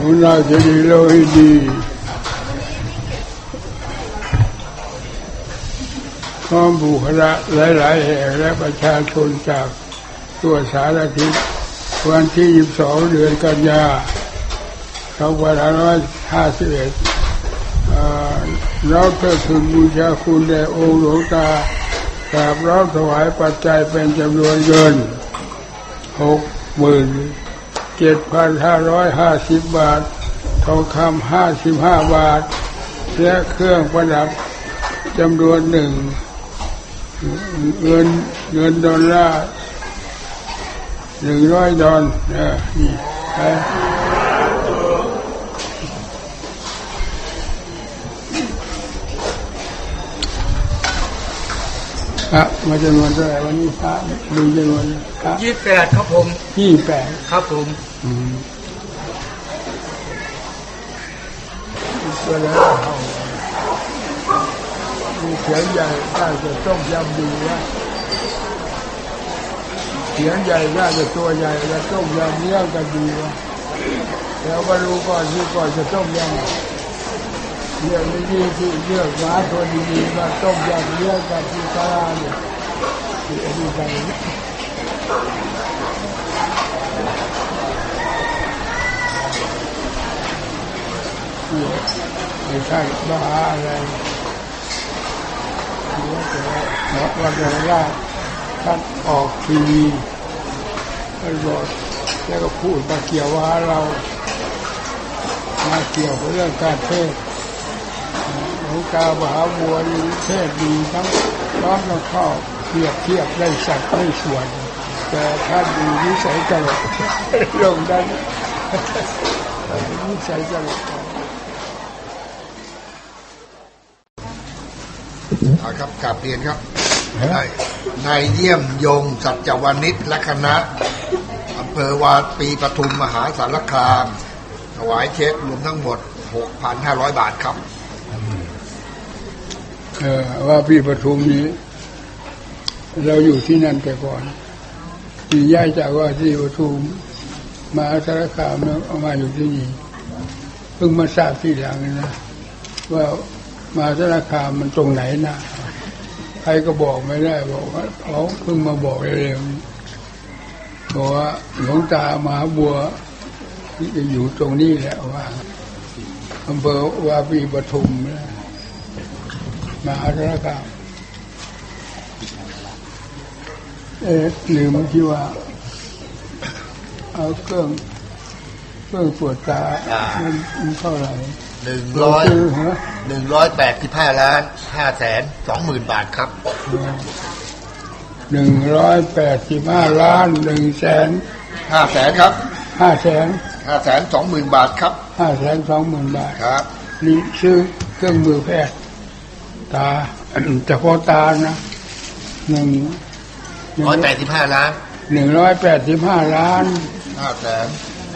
หัวหน้าจะดีโลหิตดีพร้อมบุคลาหลาย ๆ แห่งและประชาชนจากตัวสารทิศวันที่ 22 เดือนกันยา2551อ่าเราเพื่อถึงบูชาคุณแด่องค์หลวงตากราบร้องถวายปัจจัยเป็นจำนวนเงิน เจ็ดพันห้าร้อยห้าสิบบาท ทองคำห้าสิบห้าบาท และเครื่องประดับจำนวนหนึ่งเงินเงินดอลลาร์หนึ่งร้อยดอลเออนี่ ครับมาจำนวนเท่าไหร่วันนี้พระดูจำนวนพระยี่สิบแปดครับผมยี่แปดครับผมอืมตัวแล้วมีเสียงใหญ่ได้จะต้มยำดีนะเสียงใหญ่ได้จะตัวใหญ่แล้วต้มยำเลี้ยงกันดีวะแล้วมาดูก่อนที่ก่อนจะต้มยำ เรื่องนี้ที่เลือกม้าตัวดีๆมาต้มยำเลี้ยงกันที่ตลาดเนี่ยที่อันนี้ไปไม่ใช่บ้าอะไรหมอวันเดียวว่าท่านออกทีวีท่านบอกแล้วก็พูดมาเกี่ยวว่าเรา มาเกี่ยวกับเรื่องการเทศ น์หวามหาบัวนี่เทศดีทั้งร้องทั้งเข้าเทียบเทียบได้สัตว์ได้ส่วน แต่ท่านมีนิสัยตลกลงนั้นนิสัยตลกเอาครับกราบเรียนครับนายนเยี่ยมยงสัจวานิชและคณะอำเภอวาปีปทุมมหาสารคามถวายเช็ครวมทั้งหมด 6,500 บาทครับ ว่าพี่ปทุมนี้ เราอยู่ที่นั่นแต่ก่อนที่ย้ายจากว่าที่ปทุมมาสารคามแล้วเอามาอยู่ที่นี่เพิ่งมาทราบที่หลังนะว่ามาสารคามมันตรงไหนนะใครก็บอกไม่ได้ บอกว่าเขาเพิ่งมาบอกเร็วๆบอกว่าหลวงตามหาบัวที่จะอยู่ตรงนี้แหละว่าอำเภอวาปีปทุมนะ มหาสารคามเอ๊ะลืมที่ว่า เอาเครื่องเครื่องตรวจตาอ่ามันมันเท่าไหร่100ซื้อฮะ185ล้าน5แสน20,000บาทครับหนึ่งร้อยแปดสิบห้าล้านหนึ่งแสน5แสนครับห้าแสน5แสน20,000บาทครับห้าแสนสองหมื่นบาทครับนี่ซื้อเครื่องมือแพทย์ ตาเฉพาะตานะหนึ่ง185ล้านหนึ่งร้อยแปดสิบห้าล้าน5แสน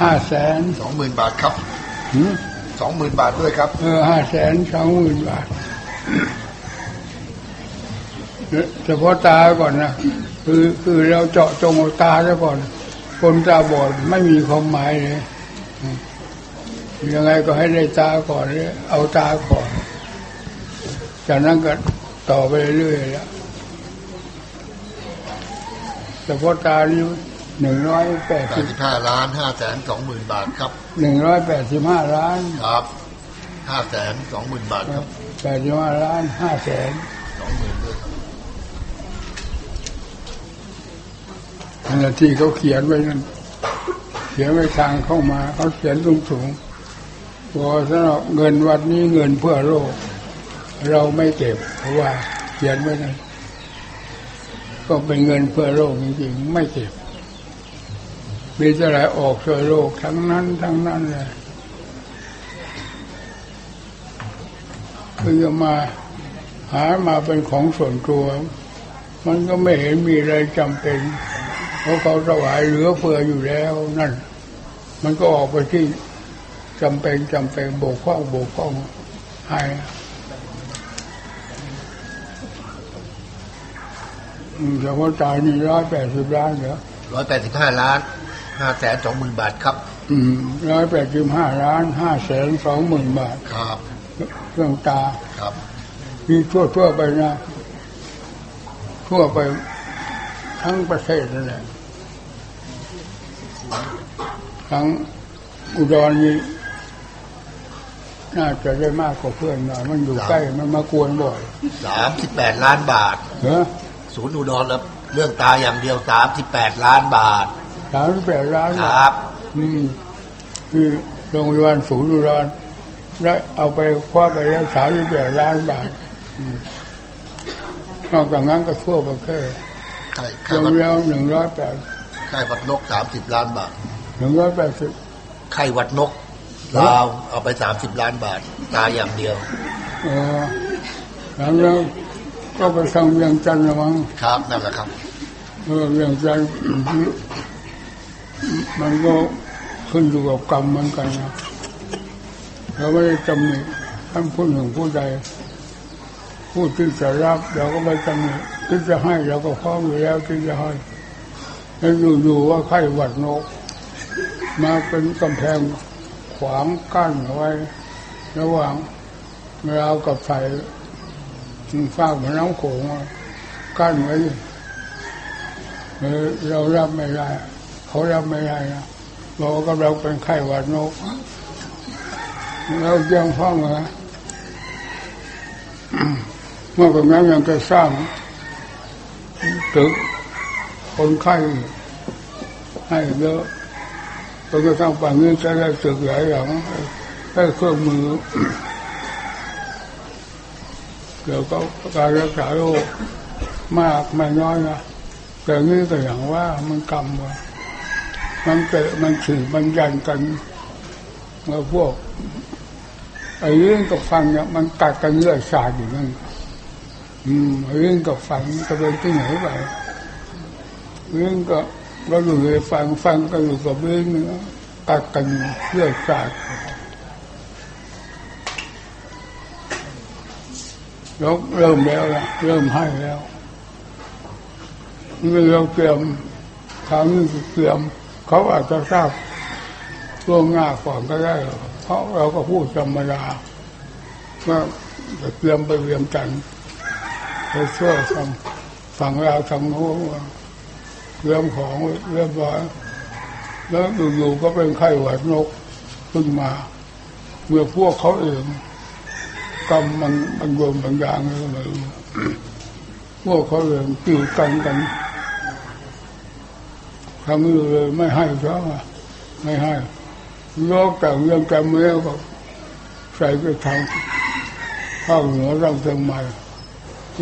ห้าแสน20,000บาทครับหืม20,000บาทด้วยครับเออห้าแสนสองหมื่นบาทเฉพาะตาก่อนนะคือคือเราเจาะจงเอาตาซะก่อน คนตาบอดไม่มีความหมายเลยอืมยังไงก็ให้ได้ตาก่อนเลยเอาตาก่อน จากนั้นก็ต่อไปเรื่อยๆแล้วเฉพาะตานี่หนึ่งร้อยแปดสิบ85ล้าน5แสน20,000บาทครับหนึ่งร้อยแปดสิบห้าล้านครับ5แสน20,000บาทครับแปดสิบห้าล้านห้าแสน20,000ด้วยครับนั่นแหละที่เขาเขียนไว้นั่นเขียนไว้ทางเข้ามา เขาเขียนสูงสูงๆบอกว่าสำหรับเงินวัดนี้เงินเพื่อโลก เราไม่เก็บ เพราะว่าเขียนไว้นั่นก็เป็นเงินเพื่อโลกจริงๆ ไม่เก็บมีเท่าไหรออกช่วยโลกทั้งนั้น ทั้งนั้นเลยคือจะมาหามาเป็นของส่วนตัว มันก็ไม่เห็นมีอะไรจำเป็น เพราะเขาถวายเหลือเฟืออยู่แล้วนั่น มันก็ออกไปที่จำเป็นจำเป็นโบกพร่องโบกพร่องให้ อืมแต่ว่าจ่ายนี่ร้อยแปดสิบล้านเหรอ185ล้าน5แสน20,000บาทครับ อืมร้อยแปดสิบห้าล้านห้าแสนสองหมื่นบาทครับ เครื่องตาครับมีทั่วทั่วๆไปนะ ทั่วไปทั้งประเทศนั่นแหละทั้งอุดรนี่น่าจะได้มากกว่าเพื่อนหน่อยมันอยู่ใกล้มันมากวนบ่อยสามสิบแปดล้านบาทเหรอ ศูนย์อุดรแล้วเรื่องตาอย่างเดียวสามสิบแปดล้านบาทสามสิบแปดล้านคบาทรับอืมคือโรงพยาบาลศูนย์อุดรได้เอาไปคว้าไปแล้วสามสิบแปดล้านบาทอืมนอกจากนั้นก็ทั่วประเทศไข้รไข้วมหวัดแล้วหนึ่งร้อยแปดไข้หวัดนกสามสิบล้านบาทหนึ่งร้อยแปดสิบไข้หวัดนกลาวเอาไปสามสิบล้านบาท ตาอย่างเดียว เออแล้วแล้ว ก็ไปทำเวียงจันทร์ละมั้งครับนั่นแหละครับเออเวียงจันทร์มันก็ขึ้นอยู่กับกรรมเหมือนกันนะเราไม่ได้จำหนิท่านผู้หนึ่งผู้ใดผู้ที่จะรับเราก็ไม่จำหนิที่จะให้เราก็พร้อมอยู่แล้วที่จะให้แล้วอยู่ๆว่าไข้หวัดนก มาเป็นกำแพงขวางกั้นเอาไว้ ระหว่างเรากับไฟ ฟ้ากเหมือนน้ำโขงกั้นไว้เรารับไม่ได้ เขารับไม่ได้นะบอกว่าเราเป็นไข้หวัดนกเราเยี่ยงห้องเหรอเมื่อก่อนนั้นยังจะสร้างตึกคนไข้ให้เยอะจนกระทั่งป่านนี้จะได้ตึกหลายหลังได้เครื่องมือ เกี่ยวกับการรักษาโรคมากไม่น้อยนะแต่นี่ก็อย่างว่ามันกรรมว่ามันเตะมันถือมันยันกันเมื่อพวกไอ้เรื่องกับฟันเนี่ยมันกัดกันเลือดสาดอยู่นั่นอืมไอ้เรื่องกับฟันจะเป็นที่ไหนไปเรื่องก็เราอยู่ในฟันฟันก็อยู่กับเรื่องเนื้อกัดกันเลือดสาด แล้วเริ่มแล้วละเริ่มให้แล้วนี่เราเตรียมทางนี้เตรียมเขาอาจจะทราบล่วงหน้าก่อนก็ได้หรอกเพราะเราก็พูดธรรมดาว่าจะเตรียมไปเรียมกันไปช่วยทำฝั่งเราทางโน้นเตรียมของเรียบร้อยแล้วอยู่ๆก็เป็นไข้หวัดนกขึ้นมา เมื่อพวกเขาเอง กรรมมันมันรวมบางอย่างเลยไม่รู้พวกเขาเองตีกันกันทำนี้เลยไม่ให้เขาอะไม่ให้ยกแต่เรื่องจำเลี้ยก็ใส่ไปทางภาคเหนือรังเชียงใหม่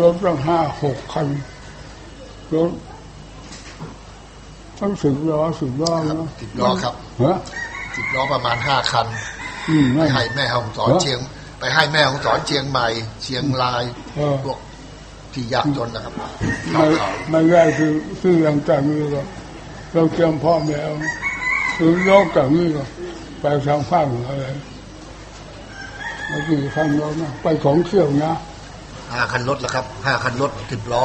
รถตั้งห้าหกคันรถต้องสิบล้อสิบล้อครับนะสิบล้อครับฮะสิบล้อประมาณห้าคันอืมไปไม่ให้แม่ของสอนเหรอเชียง ไปให้แม่ของสอนเชียงใหม่ เชียงรายเออพวกที่ยากจนนะครับไม่ไม่ได้คือคืออย่างจากนี้ก็เราเตรียมพร้อมแล้วคือนอกจากนี้ก็ไปทางภาคเหนือเลยแล้วคือทางเรานะไปของเที่ยวนะห้าคันรถแล้วครับห้าคันรถสิบล้อ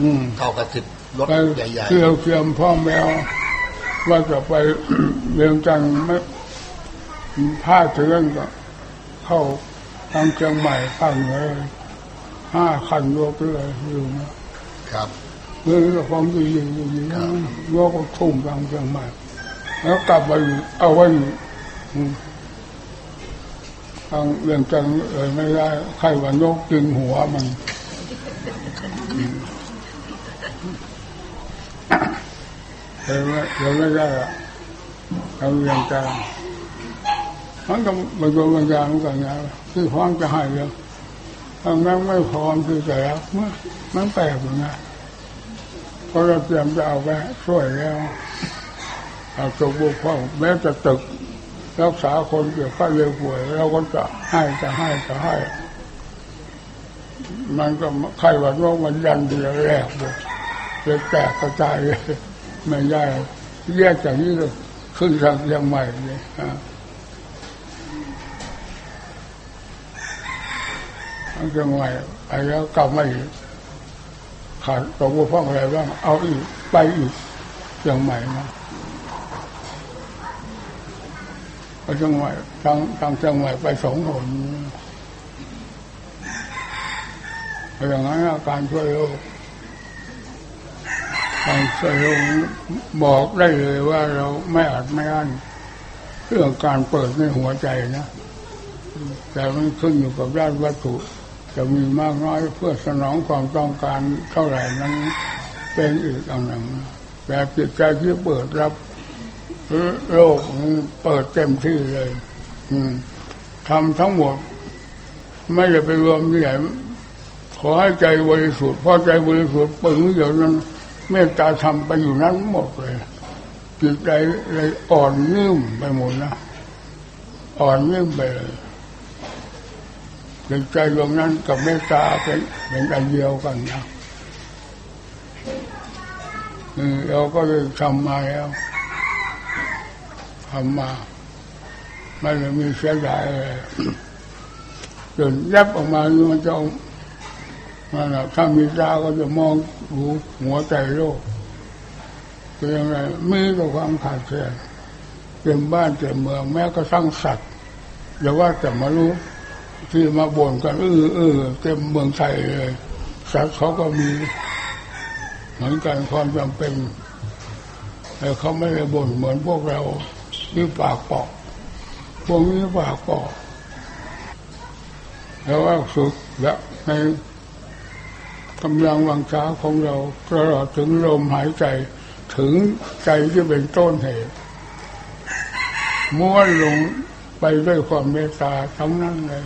อืมเท่ากับสิบรถไปใหญ่เที่ยวเตรียมพร้อมแล้วว่าจะไปเรียงจันทร์ไม่ผ้าเถือนก็เข้า ทางเชียงใหม่ภาคเหนือเลยห้าคันรถเลยอยู่นะๆครับเรื่องนี้ความดีอยู่อยู่อยู่นะโลกก็ทุ่มทางเชียงใหม่ แล้วกลับมาอยู่เอาไว้อยู่อืมทางเรื่องจังเอ่ยไม่ได้ใครว่านกจึงหัวมันอืมเอ่ยไม่เอ่ยไม่ได้อะทางเรื่องจัง มันก็มาโดนบางอย่างกันนะที่พร้อมจะให้แล้วทางนั้นไม่พร้อมที่จะรับมันมันแปลกอยู่นะเพราะเราเตรียมจะเอาไปช่วยแล้วเอาตัวบุกเข้าแม้จะตึกรักษาคนเกี่ยวข้าเรือป่วยเราก็จะให้จะให้จะให้ มันก็ไข้หวัดโรคมันยันเดียวแรกเลยเลยแตกกระจายเลยไม่ได้แยกจากนี้ก็ขึ้นทางเชียงใหม่เลยอ่า ทางเชียงใหม่ไปแล้วกลับมาอีกขาดตกบกพร่องอะไรบ้างเอาอีกไปอีกเชียงใหม่นะจังใหวัดทางทางจังใหวัดไปสองคนอย่างนั้นการช่วยโรคการช่วยโรคบอกได้เลยว่าเราไม่อาจไม่อั้นเรื่องการเปิดในหัวใจนะ แต่มันขึ้นอยู่กับด้านวัตถุ จะมีมากน้อยเพื่อสนองความต้องการเท่าไหร่นั้นเป็นอีกอันหนึ่งแต่จิตใจที่เปิดรับโลกเปิดเต็มที่เลยทำทั้งหมด ไม่ได้ไปรวมที่ไหนขอให้ใจบริสุทธิ์พอใจบริสุทธิ์ปึงเดี๋ยวนั้นเมตตาทำไปอยู่นั้นหมดเลยจิตใจเลยอ่อนยืมไปหมดนะอ่อนยืมไปเลย จิตใจดวงนั้นกับเมตตาเป็นเป็นอันเดียวกันนะเราก็เลยทำมาแล้วทำมาไม่ได้มีเสียดายอะไรจนยับออกมานี่มันจะเอามันะถ้ามีตาก็จะมองหูหัวใจโลกเป็นยังไงมีแต่ความขาดแคลนเต็มบ้านเต็มเมืองแม้ก็สร้างสัตว์อย่าว่าแต่มารู้ ที่มาบ่นกันเออเออเต็มเมืองไทยเลยสัตว์เขาก็มี เหมือนกันความจำเป็นแต่เขาไม่ได้บ่นเหมือนพวกเราที่ปากปอกพวกนี้ปากปอกแล้วว่าสุดและในกำลังวังช้าของเราตลอดถึงลมหายใจถึงใจที่เป็นต้นเหตุม้วนลงไปด้วยความเมตตาทั้งนั้นเลย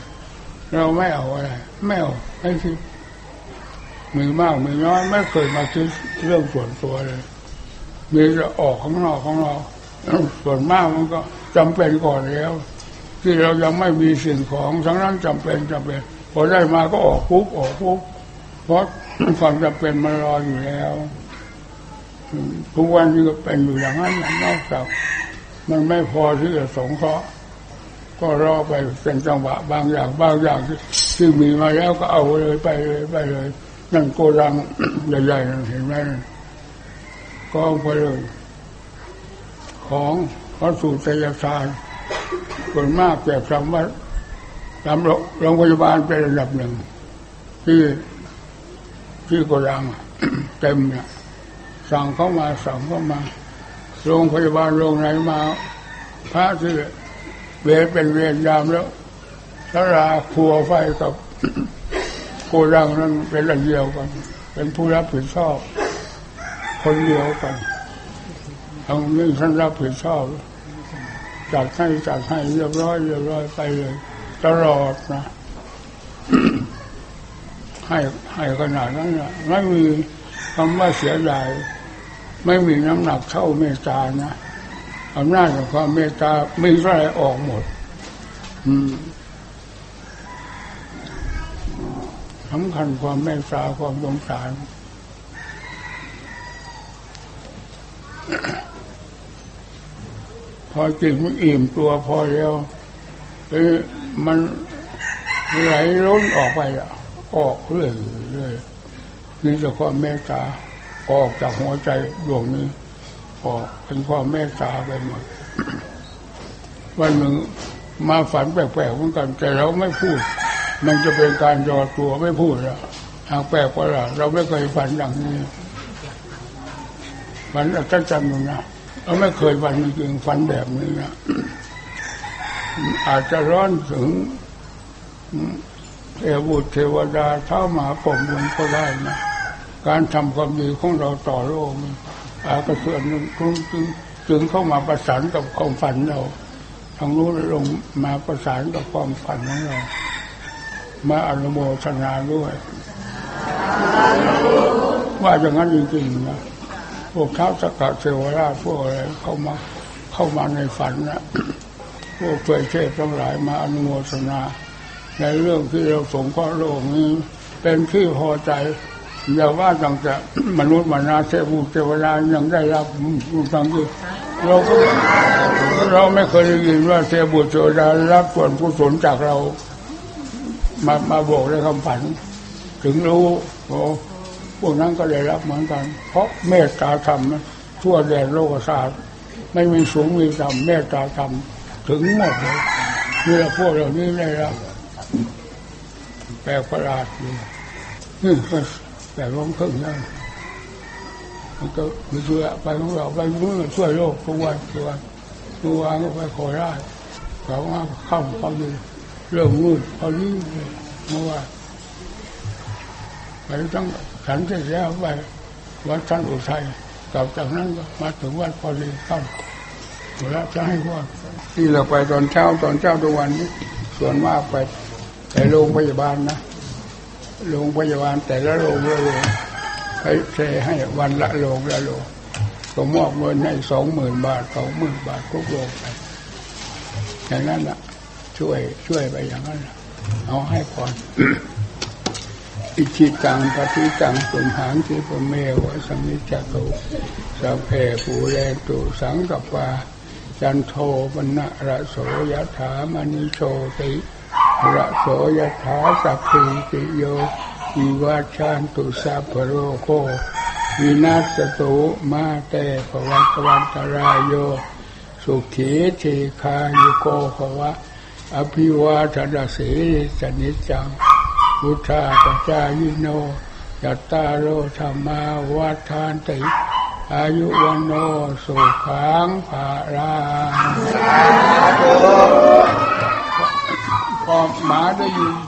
เราไม่เอาอะไรไม่เอาไม่คิดมีมากมีน้อยไม่เคยมาคิดเรื่องส่วนตัวเลยมีจะออกข้างนอกของเราส่วนมากมันก็จำเป็นก่อนแล้ว ที่เรายังไม่มีสิ่งของทั้งนั้นจำเป็นจำเป็นพอได้มาก็ออกปุ๊บออกปุ๊บเพราะความจำเป็นมันรออยู่แล้วทุกวันนี้ก็เป็นอยู่อย่างนั้นนะนอกจากมันไม่พอที่จะสงเคราะห์ ก็รอไปเป็นจังหวะบางอย่างบางอย่างที่ที่มีมาแล้วก็เอาเลยไปเลยไปเลย นั่นโกดังใหญ่ๆเห็นไหมก็เอาไปเลย ของวัตถุเตยสารส่วนมากแต่สำว่าตามโรงพยาบาลเป็นระดับหนึ่ง ที่ที่โกดังเต็มเนี่ยสั่งเข้ามาสั่งเข้ามาโรงพยาบาลโรงไหนมาพระที่ เวรเป็นเวรยามแล้วสราครัวไฟกับโกดังนั้นเป็นอันเดียวกัน เป็นผู้รับผิดชอบ คนเดียวกันทางนี้ท่านรับผิดชอบจัดให้จัดให้เรียบร้อยเรียบร้อยไปเลย ตลอดนะให้ให้ขนาดนั้นนะไม่มีคำว่าเสียดาย ไม่มีน้ำหนักเท่าเมตานะ อำนาจของความเมตตามีเท่ไหรออกหมดอืมสำคัญความเมตตาความสงสารพอจิตมันอิ่มตัวพอแล้วเอ้ยมันไหลล้นออกไปอะออกเรื่อยเรื่อยนี่จะความเมตตาออกจากหัวใจดวงนี้ ออกเป็นความเมตตาไปหมดวันหนึ่งมาฝันแปลกๆเหมือนกันแต่เราไม่พูด มันจะเป็นการยอตัวไม่พูดอะหากแปลกกว่าเราเราไม่เคยฝันอย่างนี้ฝันอัศจรรย์อยู่นะเราไม่เคยฝันจริงฝันแบบนี้นะอาจจะร้อนถึงเทวุตเทวดาเท้าหมาผมมันก็ได้นะการทำความดีของเราต่อโลกนี่ อากระเทือนจึงจึงจึงเข้ามาประสานกับความฝันเราทางนู้นลงมาประสานกับความฝันของเรา มาอนุโมทนาด้วย ว่าอย่างนั้นจริงๆนะพวกเท้าสกัดเทวราชพวกอะไรเข้ามาเข้ามาในฝันนะพวกเผยเทพทั้งหลายมาอนุโมทนา ในเรื่องที่เราสงเคราะห์โลกนี้ เป็นที่พอใจ อย่าว่าตั้งแต่มนุษย์มนาเทพบุเทวดายังได้รับทั้งที่เราก็เราไม่เคยได้ยินว่าเทบุตรเทวดารับส่วนกุศลจากเรา มามาบอกในคำฝัน ถึงรู้โอ้พวกนั้นก็ได้รับเหมือนกัน เพราะเมตตาธรรมนะทั่วแดนโลกศาสตร์ไม่มีสูงมีต่ำเมตตาธรรมถึงหมดเลยนี่เรพวกเรานี่ได้รับแปลกประหลาดนี่ แปลกลงครึ่งนั่นมันก็มีช่วยไปของเราไปเมื่อช่วยโลกทุกวันทุกวันทุกวันก็ไปโคราชเขาว่าเข้าเขาดีเริ่มมืดเขายิ่งเมื่อวานไปตั้งขันเสร็จแล้วไปวัดท่านอุทัยกลับจากนั้นมาถึงวัดพอดีเข้าเวลาจะให้ว่าที่เราไปตอนเช้าตอนเช้าทุกวันนี้ส่วนมากไปไปโรงพยาบาลนะ โรงพยาบาลแต่ละโรงละโรงให้เทให้วันละโรงละโรงก็มอบเงินให้สองหมื่นบาทสองหมื่นบาททุกโรงไปอย่างนั้นละช่วยช่วยไปอย่างนั้นล่ะ เอาให้ก่อนอิจิตังปฏิตังสุมหังทิปเมวะสมิจจตุสัพเพปูเรนตุสังกปาจันโทปนะระโสยถามณิโชติ ระโสยถาสัพพิติโยวิวัชชันตุสัพพโรโควินาศตุมาเตภวัตวันตรายโย สุขีเทคายุโกภวะ อภิวาทนาสีสนิจังพุทธาปจายโนยัตตาโรธรรมาวัฏานติ อายุวันโนสุขังภาลังพอหมา ได้ยิน